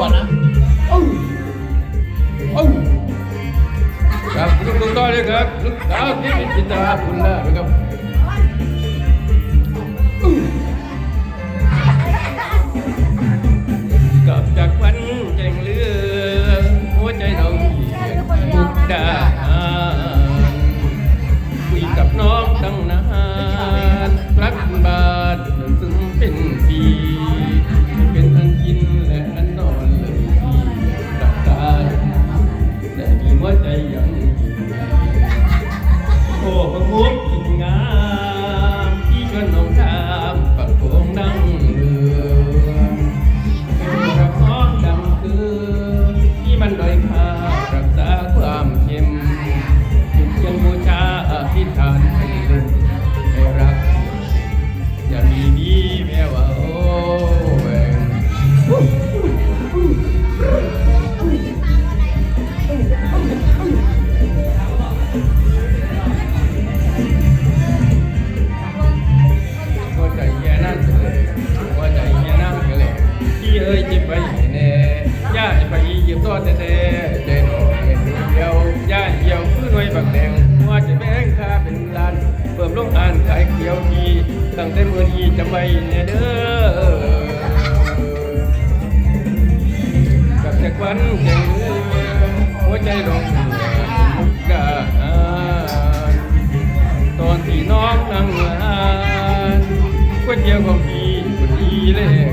ก่อนนะเอ้าเอ้าครับลูกตุ้งต้อยเลยครับลูกสาวที่เป็นจินตราคุณล่านะครับกลับจากวันแจ้งเลือหัวใจเรามุกดาหาคุยกับน้องตั้งนาน แต่แต่ใจหน่อยเดียวย่าเหี่ยวขึ้นไว้บักแดงว่าจะแบงค่าเป็นล้านเพิ่มลงอ่านขายเขียวทีตั้งแต่มือนี้จะไปแน่เด้อกับแต่ควันแก่งเรือหัวใจลงมุกาตอนที่น้องนั่งงานก๋วยเตี๋ยวของพี่คนดีเลย